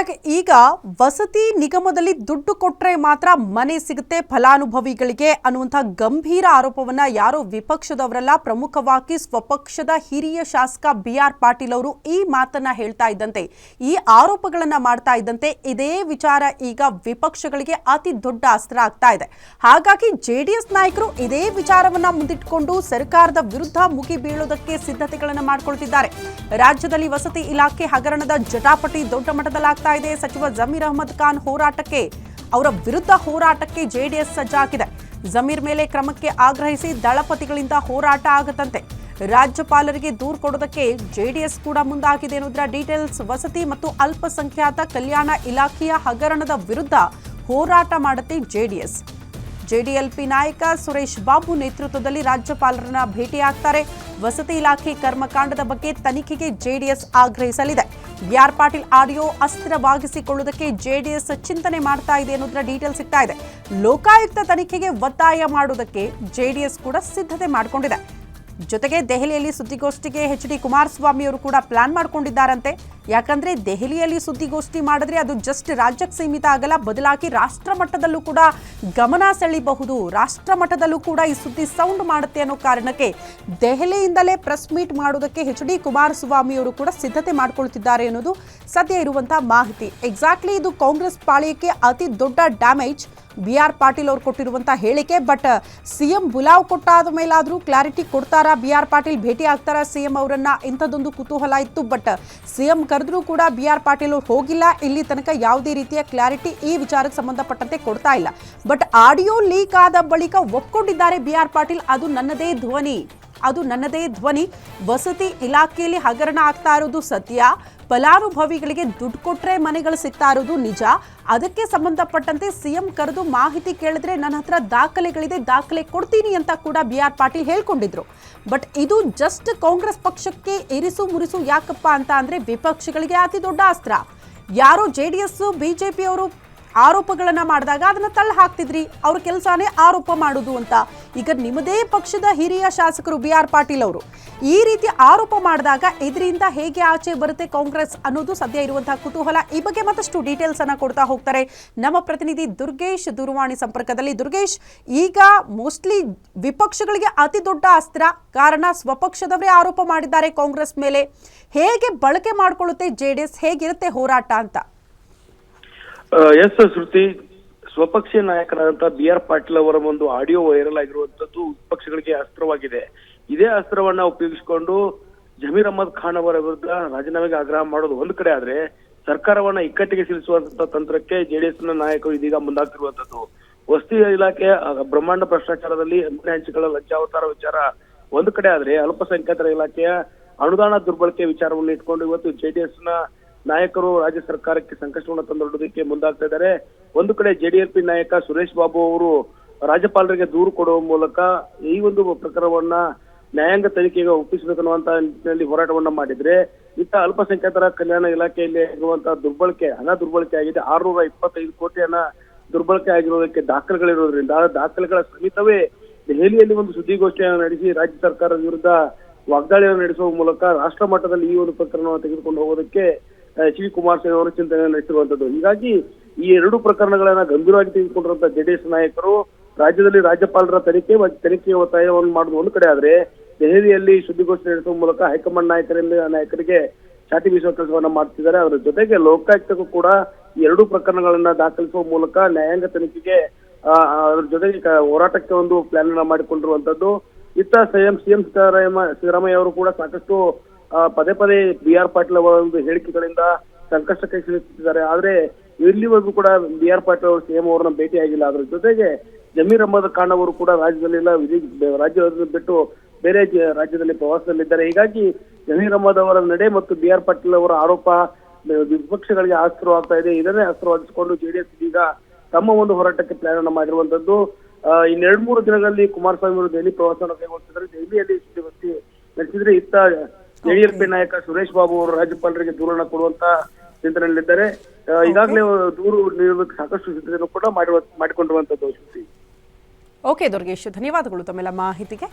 Back ಈಗ ವಸತಿ ನಿಗಮದಲ್ಲಿ ದುಡ್ಡು ಕೊಟ್ರೆ ಮಾತ್ರ ಮನೆ ಸಿಗುತ್ತೆ ಫಲಾನುಭವಿಗಳಿಗೆ ಅನ್ನುವಂಥ ಗಂಭೀರ ಆರೋಪವನ್ನ ಯಾರೋ ವಿಪಕ್ಷದವರೆಲ್ಲ ಪ್ರಮುಖವಾಗಿ ಸ್ವಪಕ್ಷದ ಹಿರಿಯ ಶಾಸಕ ಬಿ ಆರ್ ಪಾಟೀಲ್ ಅವರು ಈ ಮಾತನ್ನ ಹೇಳ್ತಾ ಇದ್ದಂತೆ. ಈ ಆರೋಪಗಳನ್ನ ಮಾಡ್ತಾ ಇದ್ದಂತೆ ಇದೇ ವಿಚಾರ ಈಗ ವಿಪಕ್ಷಗಳಿಗೆ ಅತಿ ದೊಡ್ಡ ಅಸ್ತ್ರ ಆಗ್ತಾ ಇದೆ. ಹಾಗಾಗಿ ಜೆಡಿಎಸ್ ನಾಯಕರು ಇದೇ ವಿಚಾರವನ್ನ ಮುಂದಿಟ್ಟುಕೊಂಡು ಸರ್ಕಾರದ ವಿರುದ್ಧ ಮುಗಿ ಬೀಳೋದಕ್ಕೆ ಸಿದ್ಧತೆಗಳನ್ನು ಮಾಡಿಕೊಳ್ತಿದ್ದಾರೆ. ರಾಜ್ಯದಲ್ಲಿ ವಸತಿ ಇಲಾಖೆ ಹಗರಣದ ಜಟಾಪಟಿ ದೊಡ್ಡ ಮಟ್ಟದಲ್ಲಾಗ್ತಾ ಇದೆ ಸಚಿವ ಜಮೀರ್ ಅಹಮದ್ ಖಾನ್ ಹೋರಾಟಕ್ಕೆ, ಅವರ ವಿರುದ್ಧ ಹೋರಾಟಕ್ಕೆ ಜೆಡಿಎಸ್ ಸಜ್ಜಾಗಿದೆ. ಜಮೀರ್ ಮೇಲೆ ಕ್ರಮಕ್ಕೆ ಆಗ್ರಹಿಸಿ ದಳಪತಿಗಳಿಂದ ಹೋರಾಟ ಆಗತ್ತಂತೆ ರಾಜ್ಯಪಾಲರಿಗೆ ದೂರು ಕೊಡೋದಕ್ಕೆ ಜೆಡಿಎಸ್ ಕೂಡ ಮುಂದಾಗಿದೆ ಎನ್ನುವುದರ ಡೀಟೇಲ್ಸ್ ವಸತಿ ಮತ್ತು ಅಲ್ಪಸಂಖ್ಯಾತ ಕಲ್ಯಾಣ ಇಲಾಖೆಯ ಹಗರಣದ ವಿರುದ್ಧ ಹೋರಾಟ ಮಾಡುತ್ತೆ ಜೆಡಿಎಸ್. ಜೆಡಿಎಲ್ಪಿ ನಾಯಕ ಸುರೇಶ್ ಬಾಬು ನೇತೃತ್ವದಲ್ಲಿ ರಾಜ್ಯಪಾಲರನ್ನ ಭೇಟಿಯಾಗ್ತಾರೆ. ವಸತಿ ಇಲಾಖೆ ಕರ್ಮಕಾಂಡದ ಬಗ್ಗೆ ತನಿಖೆಗೆ ಜೆಡಿಎಸ್ ಆಗ್ರಹಿಸಲಿದೆ. ಬಿಆರ್ ಪಾಟೀಲ್ ಆಡಿಯೋ ಅಸ್ತ್ರವಾಗಿಸಿಕೊಳ್ಳುವುದಕ್ಕೆ ಜೆಡಿಎಸ್ ಚಿಂತನೆ ಮಾಡ್ತಾ ಇದೆ ಅನ್ನೋದರ ಡೀಟೇಲ್ ಸಿಗ್ತಾ ಇದೆ. ಲೋಕಾಯುಕ್ತ ತನಿಖೆಗೆ ಒತ್ತಾಯ ಮಾಡುವುದಕ್ಕೆ ಜೆಡಿಎಸ್ ಕೂಡ ಸಿದ್ಧತೆ ಮಾಡಿಕೊಂಡಿದೆ. ಜೊತೆಗೆ ದೆಹಲಿಯಲ್ಲಿ ಸುದ್ದಿಗೋಷ್ಠಿಗೆ ಎಚ್ ಡಿ ಕುಮಾರಸ್ವಾಮಿ ಅವರು ಕೂಡ ಪ್ಲಾನ್ ಮಾಡ್ಕೊಂಡಿದ್ದಾರಂತೆ. ಯಾಕಂದ್ರೆ ದೆಹಲಿಯಲ್ಲಿ ಸುದ್ದಿಗೋಷ್ಠಿ ಮಾಡಿದ್ರೆ ಅದು ಜಸ್ಟ್ ರಾಜ್ಯಕ್ಕೆ ಸೀಮಿತ ಆಗಲ್ಲ, ಬದಲಾಗಿ ರಾಷ್ಟ್ರ ಮಟ್ಟದಲ್ಲೂ ಕೂಡ ಗಮನ ಸೆಳೀಬಹುದು ರಾಷ್ಟ್ರ ಮಟ್ಟದಲ್ಲೂ ಕೂಡ ಈ ಸುದ್ದಿ ಸೌಂಡ್ ಮಾಡುತ್ತೆ ಅನ್ನೋ ಕಾರಣಕ್ಕೆ ದೆಹಲಿಯಿಂದಲೇ ಪ್ರೆಸ್ ಮೀಟ್ ಮಾಡೋದಕ್ಕೆ ಎಚ್ ಡಿ ಕುಮಾರಸ್ವಾಮಿ ಅವರು ಕೂಡ ಸಿದ್ಧತೆ ಮಾಡ್ಕೊಳ್ತಿದ್ದಾರೆ ಅನ್ನೋದು ಸದ್ಯ ಇರುವಂತಹ ಮಾಹಿತಿ. ಎಕ್ಸಾಕ್ಟ್ಲಿ ಇದು ಕಾಂಗ್ರೆಸ್ ಪಾಳ್ಯಕ್ಕೆ ಅತಿ ದೊಡ್ಡ ಡ್ಯಾಮೇಜ್ ಬಿ ಆರ್ ಪಾಟೀಲ್ ಅವರು ಕೊಟ್ಟಿರುವಂತಹ ಹೇಳಿಕೆ ಬಟ್ ಸಿಎಂ ಬುಲಾವ್ ಕೊಟ್ಟಾದ ಮೇಲಾದರೂ ಕ್ಲಾರಿಟಿ ಕೊಡ್ತಾರಾ ಬಿ ಆರ್ ಪಾಟೀಲ್ ಭೇಟಿ ಆಗ್ತಾರಾ? ಸಿಎಂ ಅವರನ್ನ ಇಂಥದ್ದೊಂದು ಕುತೂಹಲ ಇತ್ತು ಬಟ್ ಸಿಎಂ ಕರೆದ್ರೂ ಕೂಡ ಬಿ ಆರ್ ಪಾಟೀಲ್ ಹೋಗಿಲ್ಲ. ಇಲ್ಲಿ ತನಕ ಯಾವುದೇ ರೀತಿಯ ಕ್ಲಾರಿಟಿ ಈ ವಿಚಾರಕ್ಕೆ ಸಂಬಂಧಪಟ್ಟಂತೆ ಕೊಡ್ತಾ ಇಲ್ಲ. ಬಟ್ ಆಡಿಯೋ ಲೀಕ್ ಆದ ಬಳಿಕ ಒಪ್ಕೊಂಡಿದ್ದಾರೆ ಬಿ ಆರ್ ಪಾಟೀಲ್, ಅದು ನನ್ನದೇ ಧ್ವನಿ. ಅದು ನನ್ನದೇ ಧ್ವನಿ. ವಸತಿ ಇಲಾಖೆಯಲ್ಲಿ ಹಗರಣ ಆಗ್ತಾ ಇರೋದು ಸತ್ಯ. ಫಲಾನುಭವಿಗಳಿಗೆ ದುಡ್ಡು ಕೊಟ್ರೆ ಮನೆಗಳು ಸಿಗ್ತಾ ಇರೋದು ನಿಜ. ಅದಕ್ಕೆ ಸಂಬಂಧಪಟ್ಟಂತೆ ಸಿಎಂ ಕರೆದು ಮಾಹಿತಿ ಕೇಳಿದ್ರೆ ನನ್ನ ಹತ್ರ ದಾಖಲೆಗಳಿದೆ, ದಾಖಲೆ ಕೊಡ್ತೀನಿ ಅಂತ ಕೂಡ ಬಿ ಆರ್ ಪಾಟೀಲ್ ಹೇಳ್ಕೊಂಡಿದ್ರು. ಬಟ್ ಇದು ಜಸ್ಟ್ ಕಾಂಗ್ರೆಸ್ ಪಕ್ಷಕ್ಕೆ ಇರಿಸು ಮುರಿಸು ಯಾಕಪ್ಪ ಅಂತ ಅಂದ್ರೆ ವಿಪಕ್ಷಗಳಿಗೆ ಅತಿ ದೊಡ್ಡ ಅಸ್ತ್ರ. ಯಾರೋ ಜೆ ಡಿ ಎಸ್ ಬಿಜೆಪಿ ಅವರು ಆರೋಪಗಳನ್ನ ಮಾಡಿದಾಗ ಅದನ್ನ ತಳ್ಳ ಹಾಕ್ತಿದ್ರಿ. ಅವ್ರ ಕೆಲಸನೇ ಆರೋಪ ಮಾಡೋದು ಅಂತ. ಈಗ ನಿಮ್ಮದೇ ಪಕ್ಷದ ಹಿರಿಯ ಶಾಸಕರು ಬಿ ಆರ್ ಪಾಟೀಲ್ ಅವರು ಈ ರೀತಿ ಆರೋಪ ಮಾಡಿದಾಗ ಇದರಿಂದ ಹೇಗೆ ಆಚೆ ಬರುತ್ತೆ ಕಾಂಗ್ರೆಸ್ ಅನ್ನೋದು ಸದ್ಯ ಇರುವಂತಹ ಕುತೂಹಲ. ಈ ಬಗ್ಗೆ ಮತ್ತಷ್ಟು ಡೀಟೇಲ್ಸ್ ಅನ್ನ ಕೊಡ್ತಾ ಹೋಗ್ತಾರೆ. ನಮ್ಮ ಪ್ರತಿನಿಧಿ ದುರ್ಗೇಶ್ ದೂರವಾಣಿ ಸಂಪರ್ಕದಲ್ಲಿ. ದುರ್ಗೇಶ್, ಈಗ ಮೋಸ್ಟ್ಲಿ ವಿಪಕ್ಷಗಳಿಗೆ ಅತಿ ದೊಡ್ಡ ಅಸ್ತ್ರ, ಕಾರಣ ಸ್ವಪಕ್ಷದವರೇ ಆರೋಪ ಮಾಡಿದ್ದಾರೆ ಕಾಂಗ್ರೆಸ್ ಮೇಲೆ. ಹೇಗೆ ಬಳಕೆ ಮಾಡಿಕೊಳ್ಳುತ್ತೆ ಜೆಡಿಎಸ್ ಹೇಗಿರುತ್ತೆ ಹೋರಾಟ ಅಂತ? ಎಸ್ ಶ್ರುತಿ ಸ್ವಪಕ್ಷೀಯ ನಾಯಕರಾದಂತಹ ಬಿ ಆರ್ ಪಾಟೀಲ್ ಅವರ ಒಂದು ಆಡಿಯೋ ವೈರಲ್ ಆಗಿರುವಂತದ್ದು ವಿಪಕ್ಷಗಳಿಗೆ ಅಸ್ತ್ರವಾಗಿದೆ. ಇದೇ ಅಸ್ತ್ರವನ್ನ ಉಪಯೋಗಿಸಿಕೊಂಡು ಜಮೀರ್ ಅಹಮದ್ ಖಾನ್ ಅವರ ವಿರುದ್ಧ ರಾಜೀನಾಮೆಗೆ ಆಗ್ರಹ ಮಾಡೋದು ಒಂದು ಕಡೆ ಆದ್ರೆ ಸರ್ಕಾರವನ್ನ ಇಕ್ಕಟ್ಟಿಗೆ ಸಿಲುಸುವಂತ ತಂತ್ರಕ್ಕೆ ಜೆಡಿಎಸ್ನ ನಾಯಕರು ಇದೀಗ ಮುಂದಾಗ್ತಿರುವಂತದ್ದು ವಸ್ತಿ ಇಲಾಖೆ ಬ್ರಹ್ಮಾಂಡ ಭ್ರಷ್ಟಾಚಾರದಲ್ಲಿ ಹಂಚಿನ ಹಂಚಿಗಳ ಲಂಚಾವತಾರ ವಿಚಾರ ಒಂದು ಕಡೆ ಆದ್ರೆ ಅಲ್ಪಸಂಖ್ಯಾತರ ಇಲಾಖೆಯ ಅನುದಾನ ದುರ್ಬಳಕೆ ವಿಚಾರವನ್ನು ಇಟ್ಕೊಂಡು ಇವತ್ತು ಜೆಡಿಎಸ್ನ ನಾಯಕರು ರಾಜ್ಯ ಸರ್ಕಾರಕ್ಕೆ ಸಂಕಷ್ಟವನ್ನು ತಂದೊಡ್ಡೋದಕ್ಕೆ ಮುಂದಾಗ್ತಾ ಇದ್ದಾರೆ. ಒಂದು ಕಡೆ ಜೆಡಿಎಲ್ಪಿ ನಾಯಕ ಸುರೇಶ್ ಬಾಬು ಅವರು ರಾಜ್ಯಪಾಲರಿಗೆ ದೂರು ಕೊಡುವ ಮೂಲಕ ಈ ಒಂದು ಪ್ರಕರಣವನ್ನ ನ್ಯಾಯಾಂಗ ತನಿಖೆಗೆ ಒಪ್ಪಿಸಬೇಕನ್ನುವಂತ ನಿಟ್ಟಿನಲ್ಲಿ ಹೋರಾಟವನ್ನ ಮಾಡಿದ್ರೆ ಇತ್ತ ಅಲ್ಪಸಂಖ್ಯಾತರ ಕಲ್ಯಾಣ ಇಲಾಖೆಯಲ್ಲಿ ಇರುವಂತಹ ದುರ್ಬಳಕೆ, ಹಣ ದುರ್ಬಳಕೆ ಆಗಿದೆ. ಆರ್ನೂರ ಇಪ್ಪತ್ತೈದು ಕೋಟಿ ಹಣ ದುರ್ಬಳಕೆ ಆಗಿರೋದಕ್ಕೆ ದಾಖಲೆಗಳಿರೋದ್ರಿಂದ ಆ ದಾಖಲೆಗಳ ಸಮೇತವೇ ದೆಹಲಿಯಲ್ಲಿ ಒಂದು ಸುದ್ದಿಗೋಷ್ಠಿಯನ್ನು ನಡೆಸಿ ರಾಜ್ಯ ಸರ್ಕಾರದ ವಿರುದ್ಧ ವಾಗ್ದಾಳಿಯನ್ನು ನಡೆಸುವ ಮೂಲಕ ರಾಷ್ಟ್ರ ಮಟ್ಟದಲ್ಲಿ ಈ ಒಂದು ಪ್ರಕರಣವನ್ನು ತೆಗೆದುಕೊಂಡು ಹೋಗೋದಕ್ಕೆ ಎಚ್ ಡಿ ಕುಮಾರಸ್ವಾಮಿ ಅವರು ಚಿಂತನೆ ನಡೆಸಿರುವಂತದ್ದು. ಹೀಗಾಗಿ ಈ ಎರಡು ಪ್ರಕರಣಗಳನ್ನ ಗಂಭೀರವಾಗಿ ತೆಗೆದುಕೊಂಡಿರುವಂತಹ ಜೆಡಿಎಸ್ ನಾಯಕರು ರಾಜ್ಯದಲ್ಲಿ ರಾಜ್ಯಪಾಲರ ತನಿಖೆ ತನಿಖೆಯ ಒತ್ತಾಯವನ್ನು ಮಾಡುವುದು ಒಂದು ಕಡೆ. ಆದ್ರೆ ದೆಹಲಿಯಲ್ಲಿ ಸುದ್ದಿಗೋಷ್ಠಿ ನಡೆಸುವ ಮೂಲಕ ಹೈಕಮಾಂಡ್ ನಾಯಕರಿಂದ ನಾಯಕರಿಗೆ ಚಾಟಿ ಬೀಸುವ ಕೆಲಸವನ್ನ ಮಾಡ್ತಿದ್ದಾರೆ. ಅದರ ಜೊತೆಗೆ ಲೋಕಾಯುಕ್ತಕ್ಕೂ ಕೂಡ ಎರಡು ಪ್ರಕರಣಗಳನ್ನ ದಾಖಲಿಸುವ ಮೂಲಕ ನ್ಯಾಯಾಂಗ ತನಿಖೆಗೆ ಅದ್ರ ಜೊತೆಗೆ ಹೋರಾಟಕ್ಕೆ ಒಂದು ಪ್ಲಾನ್ ಮಾಡಿಕೊಂಡಿರುವಂತದ್ದು. ಇತ್ತ ಸಿಎಂ ಸಿಎಂ ಸಿದ್ದರಾಮಯ್ಯ ಸಿದ್ದರಾಮಯ್ಯ ಅವರು ಕೂಡ ಸಾಕಷ್ಟು ಪದೇ ಪದೇ ಬಿ ಆರ್ ಪಾಟೀಲ್ ಅವರ ಒಂದು ಹೇಳಿಕೆಗಳಿಂದ ಸಂಕಷ್ಟಕ್ಕೆ ಸಿಲುಕಿದ್ದಾರೆ ಆದ್ರೆ ಇಲ್ಲಿವರೆಗೂ ಕೂಡ ಬಿ ಆರ್ ಪಾಟೀಲ್ ಅವರು ಸಿಎಂ ಅವರನ್ನ ಭೇಟಿಯಾಗಿಲ್ಲ ಅದ್ರ ಜೊತೆಗೆ ಜಮೀರ್ ಅಹಮದ್ ಖಾನ್ ಅವರು ಕೂಡ ರಾಜ್ಯದಲ್ಲಿಲ್ಲ ರಾಜ್ಯವನ್ನು ಬಿಟ್ಟು ಬೇರೆ ರಾಜ್ಯದಲ್ಲಿ ಪ್ರವಾಸದಲ್ಲಿದ್ದಾರೆ. ಹೀಗಾಗಿ ಜಮೀರ್ ಅಹಮದ್ ಅವರ ನಡೆ ಮತ್ತು ಬಿ ಆರ್ ಪಾಟೀಲ್ ಅವರ ಆರೋಪ ವಿಪಕ್ಷಗಳಿಗೆ ಅಸ್ತ್ರವಾಗ್ತಾ ಇದೆ. ಇದನ್ನೇ ಅಸ್ತ್ರವಾಗಿಸಿಕೊಂಡು ಜೆಡಿಎಸ್ ಈಗ ತಮ್ಮ ಒಂದು ಹೋರಾಟಕ್ಕೆ ಪ್ಲಾನ್ ಅನ್ನ ಮಾಡಿರುವಂತದ್ದು ಇನ್ನೆರಡ್ ಮೂರು ದಿನಗಳಲ್ಲಿ ಕುಮಾರಸ್ವಾಮಿ ಅವರು ದೆಹಲಿ ಪ್ರವಾಸವನ್ನು ಕೈಗೊಳ್ತಿದ್ದಾರೆ ದೆಹಲಿಯಲ್ಲಿ ಸುದ್ದಿಗೋಷ್ಠಿ ನಡೆಸಿದ್ರೆ ಇತ್ತ ಜೆಡಿಎಲ್ಪಿ ನಾಯಕ ಸುರೇಶ್ ಬಾಬು ಅವರು ರಾಜ್ಯಪಾಲರಿಗೆ ದೂರಣ ಕೊಡುವಂತ ಚಿಂತನೆಯಲ್ಲಿದ್ದಾರೆ. ಈಗಾಗಲೇ ದೂರು ನೀಡೋದಕ್ಕೆ ಸಾಕಷ್ಟು ಸಿದ್ಧತೆಯನ್ನು ಕೂಡ ಮಾಡಿರುವ ಮಾಡಿಕೊಂಡಿರುವಂತದ್ದು ಓಕೆ ದುರ್ಗೇಶ್ ಧನ್ಯವಾದಗಳು ತಮ್ಮೆಲ್ಲ ಮಾಹಿತಿಗೆ.